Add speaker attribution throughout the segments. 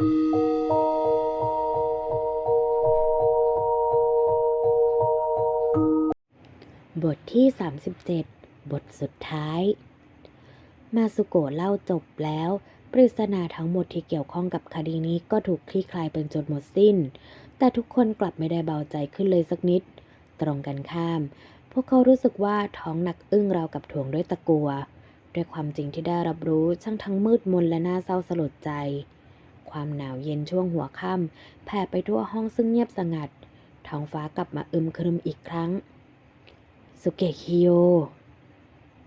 Speaker 1: บทที่ 37 บทสุดท้าย มาสุโกะเล่าจบแล้ว ปริศนาทั้งหมดที่เกี่ยวข้องกับคดีนี้ก็ถูกคลี่คลายเป็นจนหมดสิ้น แต่ทุกคนกลับไม่ได้เบาใจขึ้นเลยสักนิด ตรงกันข้าม พวกเขารู้สึกว่าท้องหนักอึ้งราวกับถ่วงด้วยตะกัว ด้วยความจริงที่ได้รับรู้ช่างทั้งมืดมนและน่าเศร้าสลดใจ ความหนาวเย็นช่วงหัวค่ำแผ่ไปทั่วห้องซึ่งเงียบสงัด ท้องฟ้ากลับมาอึมครึมอีกครั้ง สุเกะคิโย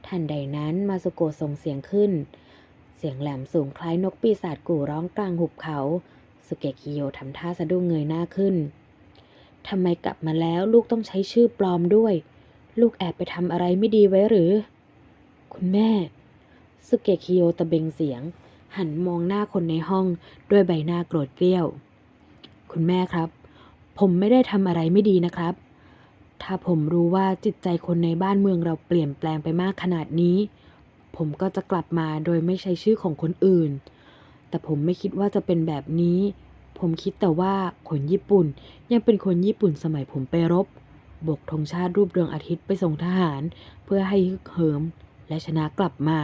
Speaker 1: ทันใดนั้นมาสุโกะส่งเสียงขึ้น เสียงแหลมสูงคล้ายนกปีศาจกู่ร้องกลางหุบเขา สุเกะคิโยทำท่าสะดุ้งเงยหน้าขึ้นทำไมกลับมาแล้วลูกต้องใช้ชื่อปลอมด้วย ลูกแอบไปทำอะไรไม่ดีไว้หรือ คุณแม่ สุเกะคิโยตะเบงเสียง หันมองหน้าคนในห้องด้วยใบหน้าโกรธเกรี้ยว คุณแม่ครับ ผมไม่ได้ทำอะไรไม่ดีนะครับ ถ้าผมรู้ว่าจิตใจคนในบ้านเมืองเราเปลี่ยนแปลงไปมากขนาดนี้ ผมก็จะกลับมาโดยไม่ใช้ชื่อของคนอื่น แต่ผมไม่คิดว่าจะเป็นแบบนี้ ผมคิดแต่ว่าคนญี่ปุ่นยังเป็นคนญี่ปุ่นสมัยผมไปรบบกธงชาติรูปดวงอาทิตย์ไปส่งทหาร เพื่อให้ฮึกเหิมและชนะกลับมา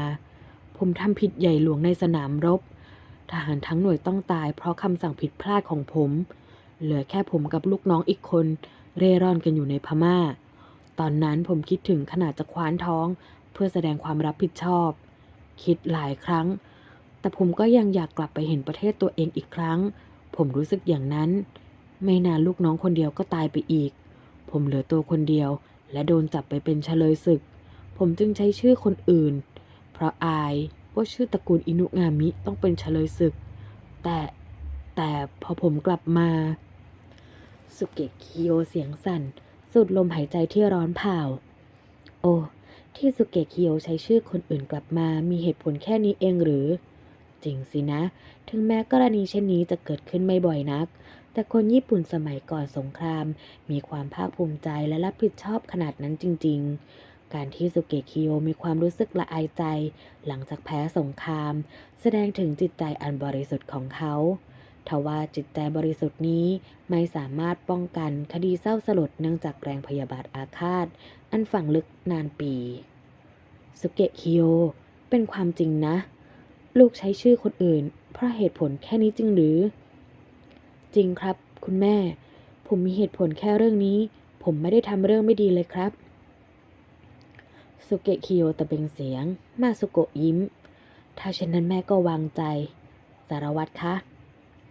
Speaker 1: ผมทำผิดใหญ่หลวงในสนามรบ ทหารทั้งหน่วยต้องตายเพราะคำสั่งผิดพลาดของผม เหลือแค่ผมกับลูกน้องอีกคน เร่ร่อนกันอยู่ในพม่า ตอนนั้นผมคิดถึงขนาดจะคว้านท้อง เพื่อแสดงความรับผิดชอบ คิดหลายครั้ง แต่ผมก็ยังอยากกลับไปเห็นประเทศตัวเองอีกครั้ง ผมรู้สึกอย่างนั้น ไม่นานลูกน้องคนเดียวก็ตายไปอีก ผมเหลือตัวคนเดียวและโดนจับไปเป็นเฉลยศึก ผมจึงใช้ชื่อคนอื่น เพราะอายว่าชื่อตระกูลอินุงามิต้องเป็นเฉลยศึก แต่แต่พอผมกลับมา สุเกะคิโยเสียงสั่น สุดลมหายใจที่ร้อนเผาโอ้ที่สุเกะคิโยใช้ชื่อคนอื่นกลับมา มีเหตุผลแค่นี้เองหรือ จริงสินะ ถึงแม้กรณีเช่นนี้จะเกิดขึ้นไม่บ่อยนัก แต่คนญี่ปุ่นสมัยก่อนสงคราม มีความภาคภูมิใจและรับผิดชอบขนาดนั้นจริง ๆ การที่สุเกะคิโยมีความรู้สึกละอายใจ หลังจากแพ้สงคราม แสดงถึงจิตใจอันบริสุทธิ์ของเขาทว่าจิตใจบริสุทธิ์นี้ไม่สามารถป้องกันคดีเศร้าสลดเนื่องจากแรงพยาบาทอาฆาต อันฝังลึกนานปี สุเกะคิโย เป็นความจริงนะ ลูกใช้ชื่อคนอื่น เพราะเหตุผลแค่นี้จริงหรือ จริงครับ คุณแม่ ผมมีเหตุผลแค่เรื่องนี้ ผมไม่ได้ทำเรื่องไม่ดีเลยครับ สุเกะคิโยตะเบงเสียง มาสุโกะยิ้ม ถ้าเช่นนั้นแม่ก็วางใจ สารวัตรคะ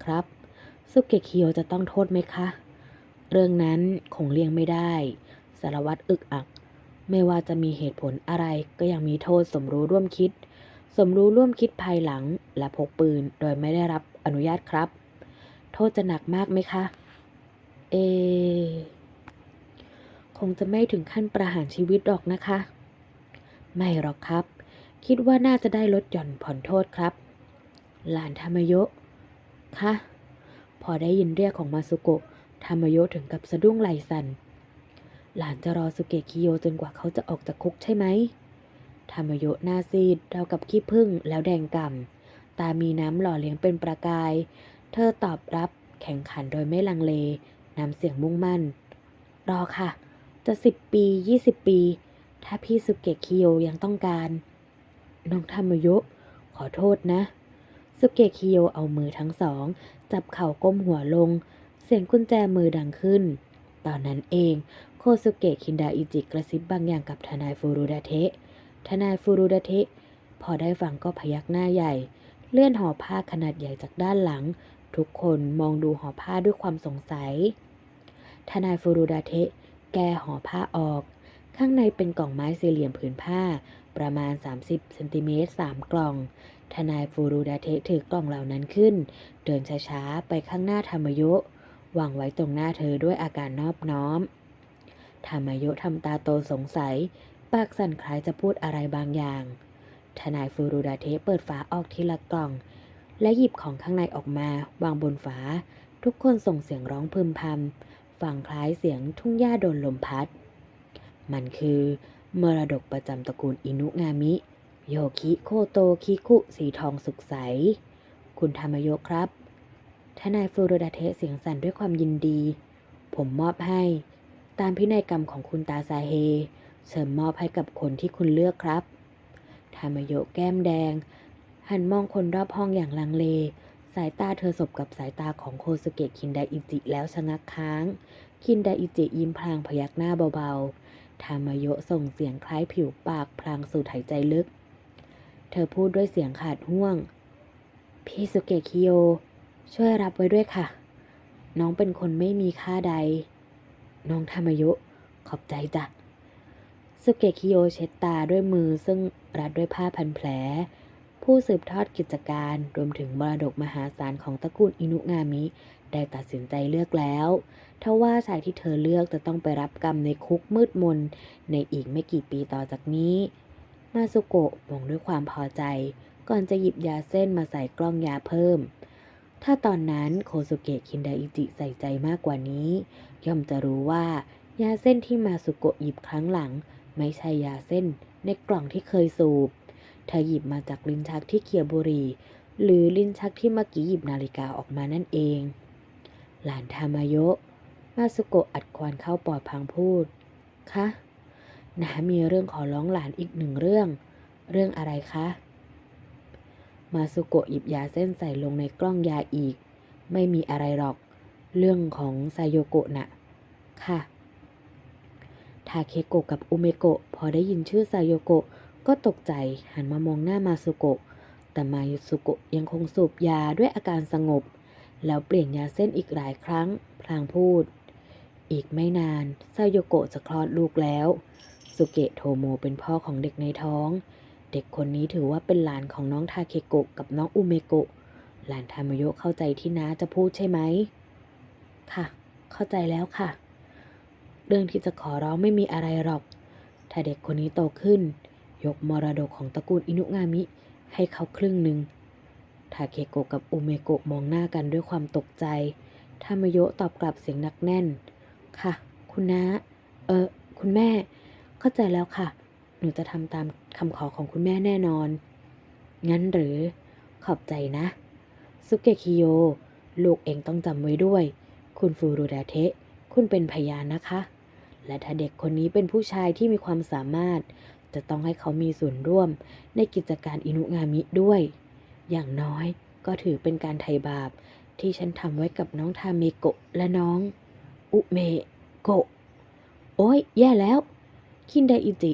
Speaker 1: ครับ สุเกะคิโยจะต้องโทษไหมคะ เรื่องนั้นคงเลี่ยงไม่ได้ สารวัตรอึกอัก ไม่ว่าจะมีเหตุผลอะไรก็ยังมีโทษสมรู้ร่วมคิด สมรู้ร่วมคิดภายหลัง และพกปืนโดยไม่ได้รับอนุญาตครับ โทษจะหนักมากไหมคะ เอ คงจะไม่ถึงขั้นประหารชีวิตหรอกนะคะ ไม่หรอกครับ คิดว่าน่าจะได้ลดหย่อนผ่อนโทษครับ หลานธรรมโยะคะพอได้ยินเรียกของมาสุโกะธรรมโยถึงกับสะดุ้งไหลสัน่นหลานจะรอสุเกะคิโยจนกว่าเขาจะออกจากคุกใช่ไหมธรรมโยหน้าซีดเรากับขี้ผึ้งแล้วแดงก่ำตามีน้ำหล่อเลี้ยงเป็นประกาย เธอตอบรับแข่งขันโดยไม่ลังเล น้ำเสียงมุ่งมั่น รอค่ะ จะสิบปียี่สิบปี ถ้าพี่สุเกะคิโยยังต้องการ น้องธรรมโยะขอโทษนะ สุเกะคิโยเอามือทั้งสอง จับเข่าก้มหัวลง เสียงกุญแจมือดังขึ้น ตอนนั้นเองโคสุเกะคินดาอิจิกระซิบบางอย่างกับทนายฟูรุดาเทะ ทนายฟูรุดาเทะ พอได้ฟังก็พยักหน้าใหญ่ เลื่อนห่อผ้าขนาดใหญ่จากด้านหลัง ทุกคนมองดูห่อผ้าด้วยความสงสัย ทนายฟูรุดาเทะ แกห่อผ้าออก ข้างในเป็นกล่องไม้สี่เหลี่ยมผืนผ้า ประมาณ 30เซนติเมตรสามกล่อง ทนายฟูรุดาเทะถือกล่องเหล่านั้นขึ้น เดินช้าๆ ไปข้างหน้าธรรมยะวางไว้ตรงหน้าเธอด้วยอาการนอบน้อมธรรมยะทำตาโตสงสัย ปากสั่นคล้ายจะพูดอะไรบางอย่าง ทนายฟูรุดาเทะเปิดฝาออกทีละกล่อง และหยิบของข้างในออกมาวางบนฝา ทุกคนส่งเสียงร้องพึมพำ ฟังคล้ายเสียงทุ่งหญ้าโดนลมพัด มันคือมรดกประจำตระกูลอินุงามิ โยคิโคโตคิคุสีทองสุกใส คุณธรรมโยครับ ทนายฟูโรดาเทะเสียงสั่นด้วยความยินดี ผมมอบให้ ตามพินัยกรรมของคุณตาซาเฮเชิญมอบให้กับคนที่คุณเลือกครับทามาโยแก้มแดง หันมองคนรอบห้องอย่างลังเล สายตาเธอสบกับสายตาของโคสุเกะคินไดอิจิแล้วชะงักค้าง คินไดอิจิยิ้มพลางพยักหน้าเบาๆ ทามาโยะส่งเสียงคล้ายผิวปากพลางสูดหายใจลึก เธอพูดด้วยเสียงขาดห่วง พี่สุเกะคิโย ช่วยรับไว้ด้วยค่ะ น้องเป็นคนไม่มีค่าใด น้องทามาโยะขอบใจจ้ะ สุเกะคิโยเช็ดตาด้วยมือซึ่งรัดด้วยผ้าพันแผล ผู้สืบทอดกิจการรวมถึงมรดกมหาศาลของตระกูลอินุงามิ ได้ตัดสินใจเลือกแล้วทว่าชายที่เธอเลือกจะต้องไปรับกรรมในคุกมืดมน ในอีกไม่กี่ปีต่อจากนี้ มาสุโกะมองด้วยความพอใจ ก่อนจะหยิบยาเส้นมาใส่กล้องยาเพิ่ม ถ้าตอนนั้นโคสุเกะคินไดอิจิใส่ใจมากกว่านี้ ย่อมจะรู้ว่ายาเส้นที่มาสุโกะหยิบครั้งหลัง ไม่ใช่ยาเส้นในกล่องที่เคยสูบ เธอหยิบมาจากลิ้นชักที่เคียบุรี หรือลิ้นชักที่เมื่อกี้หยิบนาฬิกาออกมานั่นเอง หลานทามายะมาสุโกะอัดควันเข้าปอดพังพูด คะนามีเรื่องขอร้องหลานอีกหนึ่งเรื่อง เรื่องอะไรคะ มาสุโกะหยิบยาเส้นใส่ลงในกล้องยาอีก ไม่มีอะไรหรอก เรื่องของไซโยโกะน่ะ ค่ะ ทาเคโกะกับอุเมโกะพอได้ยินชื่อไซโยโกะ ก็ตกใจหันมามองหน้ามาสุโกะ แต่มาสุโกะยังคงสูบยาด้วยอาการสงบ แล้วเปลี่ยนยาเส้นอีกหลายครั้ง พลางพูด อีกไม่นานไซโยโกะจะคลอดลูกแล้ว สุเกะโทโมเป็นพ่อของเด็กในท้อง เด็กคนนี้ถือว่าเป็นหลานของน้องทาเคโกะกับน้องอุเมโกะ หลานทามโยะเข้าใจที่น้าจะพูดใช่ไหม ค่ะ เข้าใจแล้วค่ะ เรื่องที่จะขอร้องไม่มีอะไรหรอก ถ้าเด็กคนนี้โตขึ้น ยกมรดกของตระกูลอินุงามิ ให้เขาครึ่งหนึ่ง ทาเคโกะกับอุเมโกะมองหน้ากันด้วยความตกใจ ทามโยะตอบกลับเสียงหนักแน่น ค่ะ คุณน้า เออ คุณแม่ เข้าใจแล้วค่ะ หนูจะทำตามคำขอของคุณแม่แน่นอน งั้นหรือ ขอบใจนะสุเกะคิโย ลูกเองต้องจำไว้ด้วย คุณฟูรุดาเทะ คุณเป็นพยานนะคะ และถ้าเด็กคนนี้เป็นผู้ชายที่มีความสามารถ จะต้องให้เขามีส่วนร่วมในกิจการอินุงามิด้วย อย่างน้อยก็ถือเป็นการไถ่บาปที่ฉันทำไว้กับน้องทาเมโกะและน้อง อุเมโกะ โอ้ยแย่แล้ว คินไดอิจิ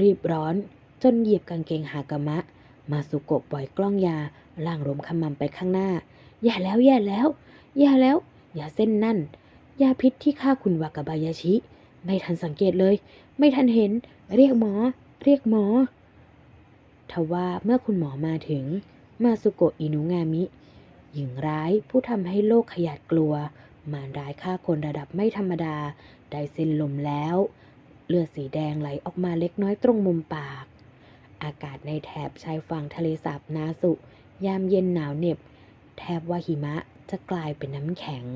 Speaker 1: รีบร้อนจนเหยียบกางเกงฮากามะ มาสุโกะปล่อยกล้องยาล่างรมขมำไปข้างหน้า แย่แล้วแย่แล้วแย่แล้ว อย่าเส้นนั่น ยาพิษที่ฆ่าคุณวากาบายาชิ ไม่ทันสังเกตเลย ไม่ทันเห็น เรียกหมอ เรียกหมอ ทว่าเมื่อคุณหมอมาถึง มาสุโกะอินุงามิ หญิงร้ายผู้ทำให้โลกขยาดกลัว มารร้ายฆ่าคนระดับไม่ธรรมดา ได้สิ้นลมแล้ว เลือดสีแดงไหลออกมาเล็กน้อยตรงมุมปาก อากาศในแถบชายฝั่งทะเลสาบนาสุ ยามเย็นหนาวเหน็บ แทบว่าหิมะจะกลายเป็นน้ำแข็ง